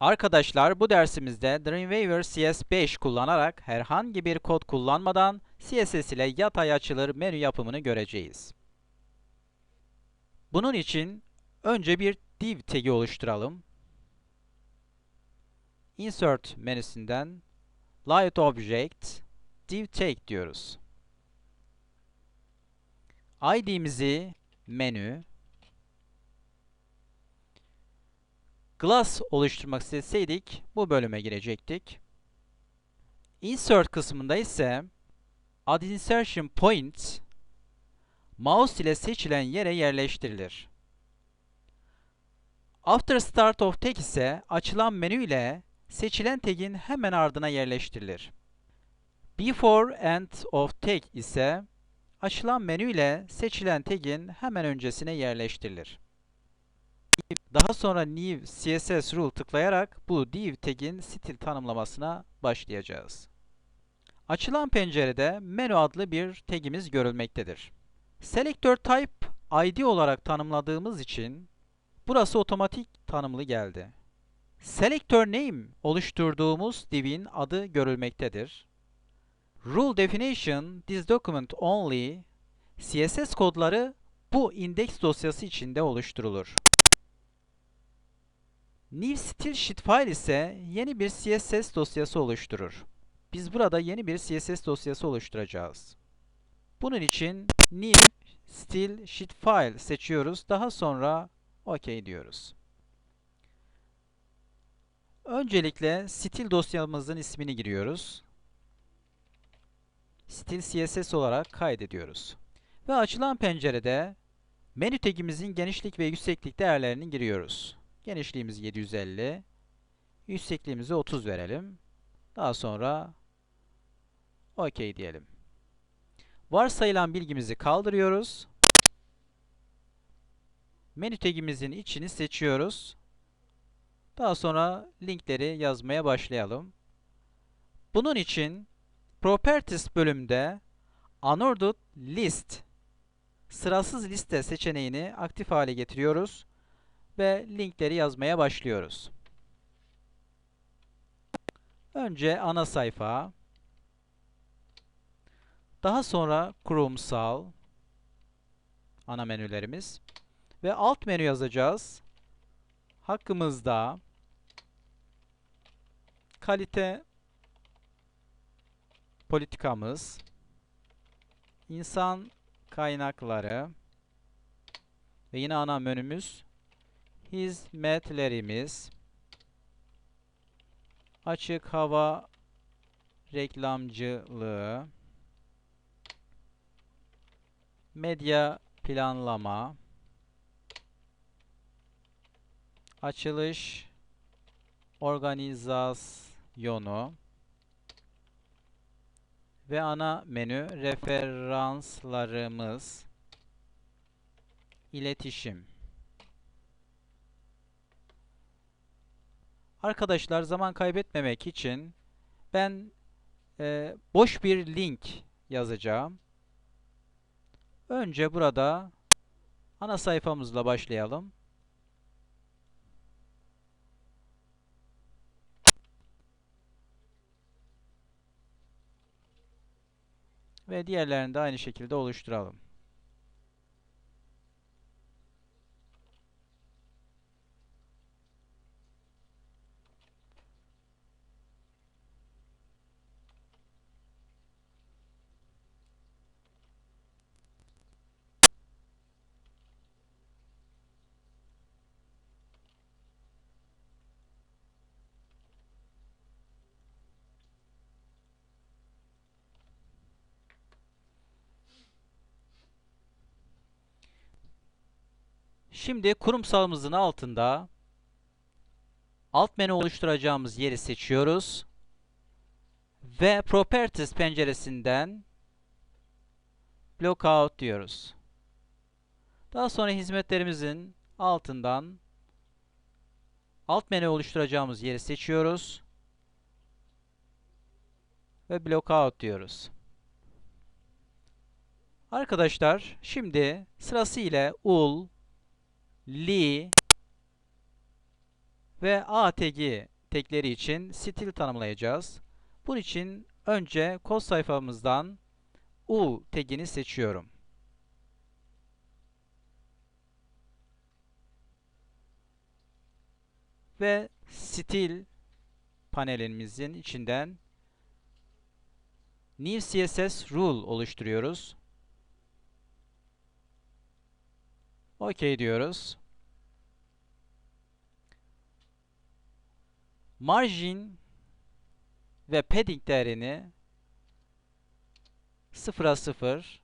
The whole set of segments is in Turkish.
Arkadaşlar bu dersimizde Dreamweaver CS5 kullanarak herhangi bir kod kullanmadan CSS ile yatay açılır menü yapımını göreceğiz. Bunun için önce bir div tagi oluşturalım. Insert menüsünden Light Object div tag diyoruz. ID'mizi menü Glass oluşturmak isteseydik bu bölüme girecektik. Insert kısmında ise Add Insertion Point mouse ile seçilen yere yerleştirilir. After Start of Tag ise açılan menü ile seçilen tagin hemen ardına yerleştirilir. Before End of Tag ise açılan menü ile seçilen tagin hemen öncesine yerleştirilir. Daha sonra New CSS Rule tıklayarak bu div tag'in stil tanımlamasına başlayacağız. Açılan pencerede Menu adlı bir tagimiz görülmektedir. Selector Type ID olarak tanımladığımız için burası otomatik tanımlı geldi. Selector Name oluşturduğumuz divin adı görülmektedir. Rule Definition This Document Only CSS kodları bu indeks dosyası içinde oluşturulur. New Style Sheet File ise yeni bir CSS dosyası oluşturur. Biz burada yeni bir CSS dosyası oluşturacağız. Bunun için New Style Sheet File seçiyoruz. Daha sonra OK diyoruz. Öncelikle stil dosyamızın ismini giriyoruz. Stil CSS olarak kaydediyoruz. Ve açılan pencerede menü tagimizin genişlik ve yükseklik değerlerini giriyoruz. Genişliğimiz 750. Yüksekliğimizi 30 verelim. Daha sonra OK diyelim. Varsayılan bilgimizi kaldırıyoruz. Menü tagimizin içini seçiyoruz. Daha sonra linkleri yazmaya başlayalım. Bunun için Properties bölümünde Unordered List sırasız liste seçeneğini aktif hale getiriyoruz ve linkleri yazmaya başlıyoruz. Önce ana sayfa, daha sonra kurumsal ana menülerimiz ve alt menü yazacağız. Hakkımızda kalite politikamız, insan kaynakları ve yine ana menümüz hizmetlerimiz, açık hava reklamcılığı, medya planlama, açılış organizasyonu ve ana menü referanslarımız, iletişim. Arkadaşlar zaman kaybetmemek için ben e, boş bir link yazacağım. Önce burada ana sayfamızla başlayalım. Ve diğerlerini de aynı şekilde oluşturalım. Şimdi kurumsalımızın altında alt menü oluşturacağımız yeri seçiyoruz. Ve Properties penceresinden Blockout diyoruz. Daha sonra hizmetlerimizin altından alt menü oluşturacağımız yeri seçiyoruz. Ve Blockout diyoruz. Arkadaşlar şimdi sırasıyla ul, li ve A tagi tekleri için stil tanımlayacağız. Bunun için önce kod sayfamızdan U tagini seçiyorum. Ve stil panelimizin içinden New CSS Rule oluşturuyoruz. OK diyoruz. Margin ve padding değerini 0'a 0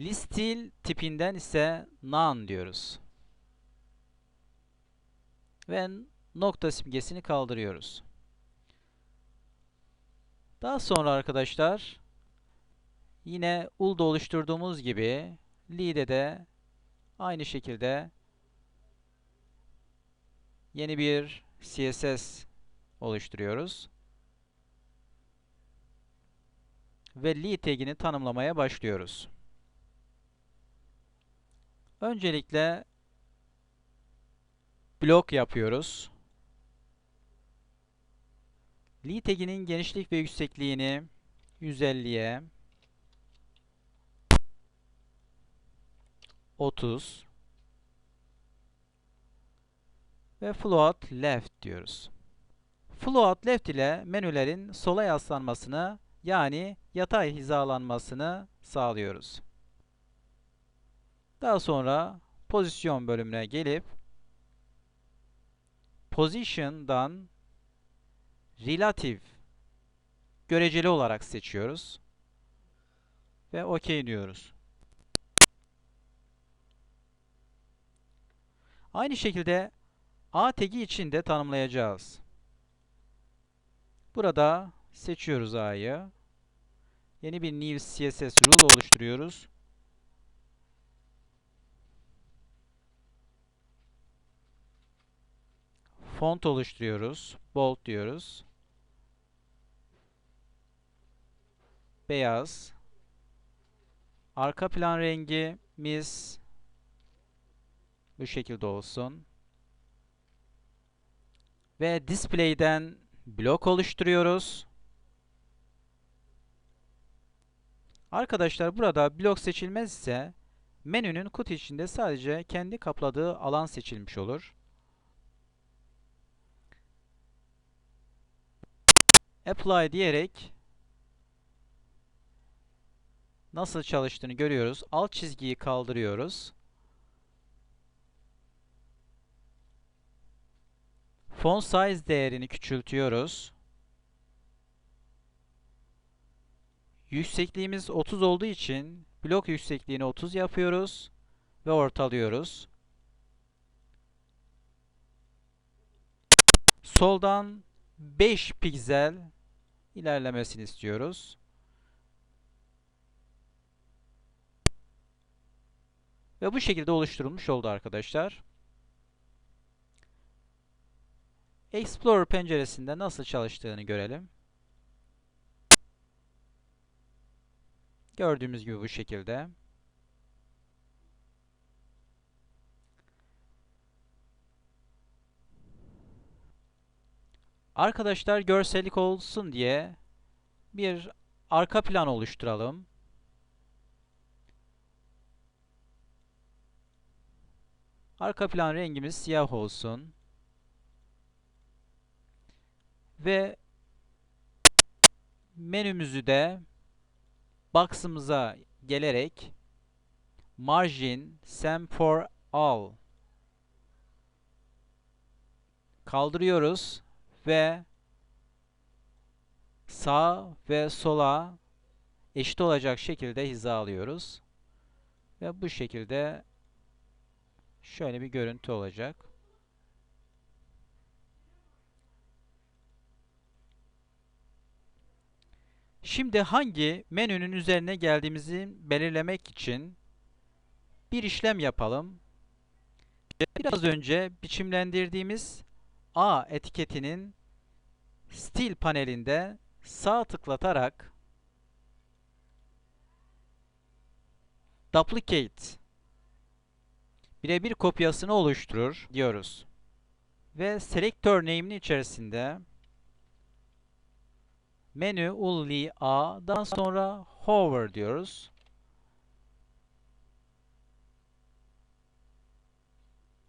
listil tipinden ise none diyoruz. Ve nokta simgesini kaldırıyoruz. Daha sonra arkadaşlar yine ul'da oluşturduğumuz gibi lead'e de aynı şekilde yeni bir CSS oluşturuyoruz. Ve lead tagini tanımlamaya başlıyoruz. Öncelikle blok yapıyoruz. Lead taginin genişlik ve yüksekliğini 150'ye 30 ve float left diyoruz. Float left ile menülerin sola yaslanmasını yani yatay hizalanmasını sağlıyoruz. Daha sonra pozisyon bölümüne gelip position'dan relative göreceli olarak seçiyoruz ve OK diyoruz. Aynı şekilde A tagi için de tanımlayacağız. Burada seçiyoruz A'yı. Yeni bir new CSS rule oluşturuyoruz. Font oluşturuyoruz. Bold diyoruz. Beyaz. Arka plan rengimiz bu şekilde olsun. Ve display'den blok oluşturuyoruz. Arkadaşlar burada blok seçilmezse menünün kutu içinde sadece kendi kapladığı alan seçilmiş olur. Apply diyerek nasıl çalıştığını görüyoruz. Alt çizgiyi kaldırıyoruz. Font size değerini küçültüyoruz. Yüksekliğimiz 30 olduğu için blok yüksekliğini 30 yapıyoruz ve ortalıyoruz. Soldan 5 piksel ilerlemesini istiyoruz. Ve bu şekilde oluşturulmuş oldu arkadaşlar. Explorer penceresinde nasıl çalıştığını görelim. Gördüğümüz gibi bu şekilde. Arkadaşlar görsellik olsun diye bir arka plan oluşturalım. Arka plan rengimiz siyah olsun. Ve menümüzü de box'ımıza gelerek margin same for all kaldırıyoruz ve sağ ve sola eşit olacak şekilde hizalıyoruz. Ve bu şekilde şöyle bir görüntü olacak. Şimdi hangi menünün üzerine geldiğimizi belirlemek için bir işlem yapalım. Biraz önce biçimlendirdiğimiz A etiketinin stil panelinde sağ tıklatarak duplicate birebir kopyasını oluşturur diyoruz. Ve selektör name'in içerisinde menü ulli a'dan sonra hover diyoruz.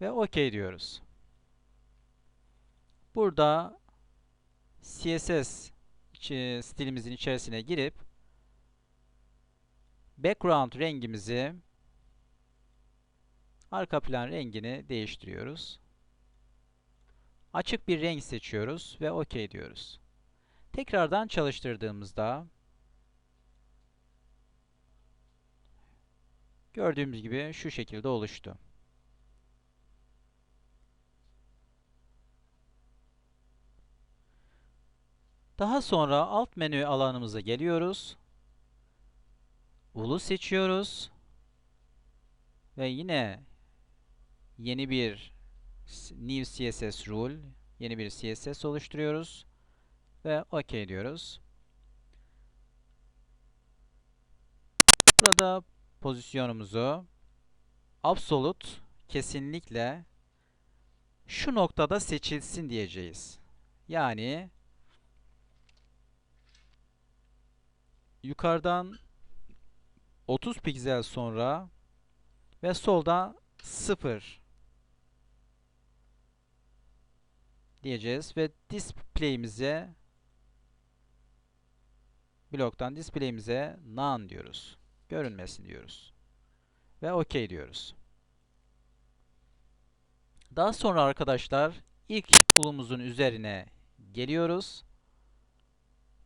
Ve OK diyoruz. Burada CSS stilimizin içerisine girip background rengimizi arka plan rengini değiştiriyoruz. Açık bir renk seçiyoruz ve OK diyoruz. Tekrardan çalıştırdığımızda gördüğümüz gibi şu şekilde oluştu. Daha sonra alt menü alanımıza geliyoruz. Ulu seçiyoruz. Ve yine yeni bir new CSS rule, yeni bir CSS oluşturuyoruz ve OK diyoruz. Burada pozisyonumuzu absolute kesinlikle şu noktada seçilsin diyeceğiz. Yani yukarıdan 30 piksel sonra ve solda 0 diyeceğiz ve display'imize bloktan display'imize none diyoruz. Görünmesin diyoruz. Ve OK diyoruz. Daha sonra arkadaşlar ilk ulumuzun üzerine geliyoruz.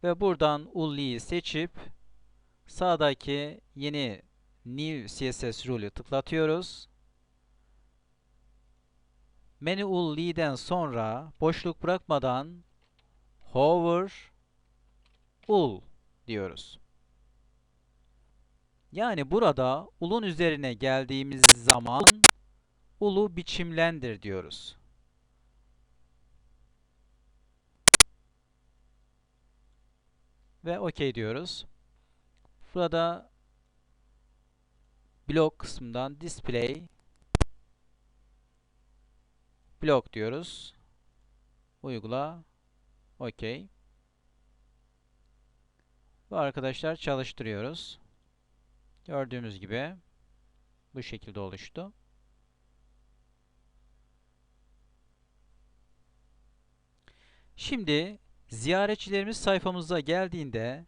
Ve buradan ulli'yi seçip sağdaki yeni New CSS Rule'ü tıklatıyoruz. Menü ulli'den sonra boşluk bırakmadan hover ul diyoruz. Yani burada ulun üzerine geldiğimiz zaman ulu biçimlendir diyoruz. Ve OK diyoruz. Burada blok kısmından display blok diyoruz. Uygula. OK. Bu arkadaşlar çalıştırıyoruz. Gördüğümüz gibi bu şekilde oluştu. Şimdi ziyaretçilerimiz sayfamıza geldiğinde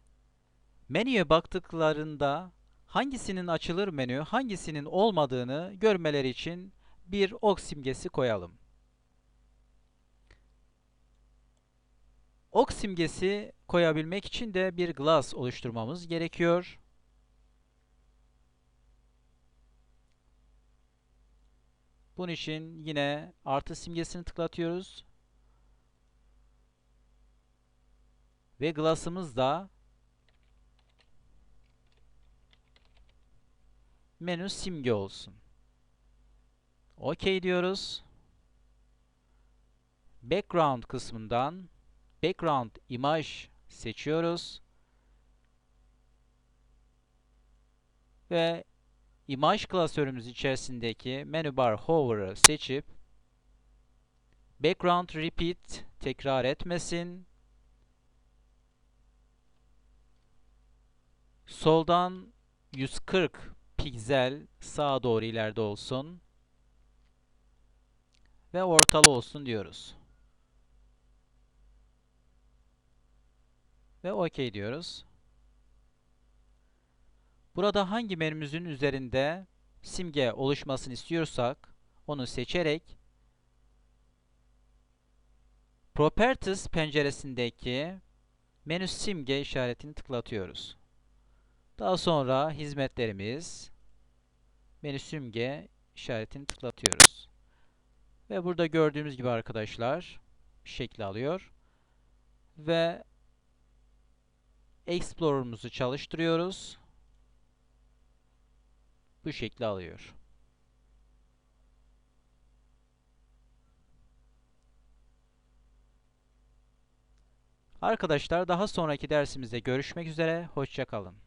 menüye baktıklarında hangisinin açılır menü, hangisinin olmadığını görmeleri için bir ok simgesi koyalım. Ok simgesi koyabilmek için de bir glass oluşturmamız gerekiyor. Bunun için yine artı simgesini tıklatıyoruz. Ve glass'ımız da menü simge olsun. OK diyoruz. Background kısmından background image seçiyoruz. Ve image klasörümüz içerisindeki menü bar hover'ı seçip background repeat tekrar etmesin. Soldan 140 piksel sağa doğru ileride olsun. Ve ortalı olsun diyoruz. Ve OK diyoruz. Burada hangi menümüzün üzerinde simge oluşmasını istiyorsak onu seçerek Properties penceresindeki menü simge işaretini tıklatıyoruz. Daha sonra hizmetlerimiz menü simge işaretini tıklatıyoruz. Ve burada gördüğümüz gibi arkadaşlar şekli alıyor. Ve Explorer'ımızı çalıştırıyoruz. Bu şekli alıyor. Arkadaşlar daha sonraki dersimizde görüşmek üzere. Hoşçakalın.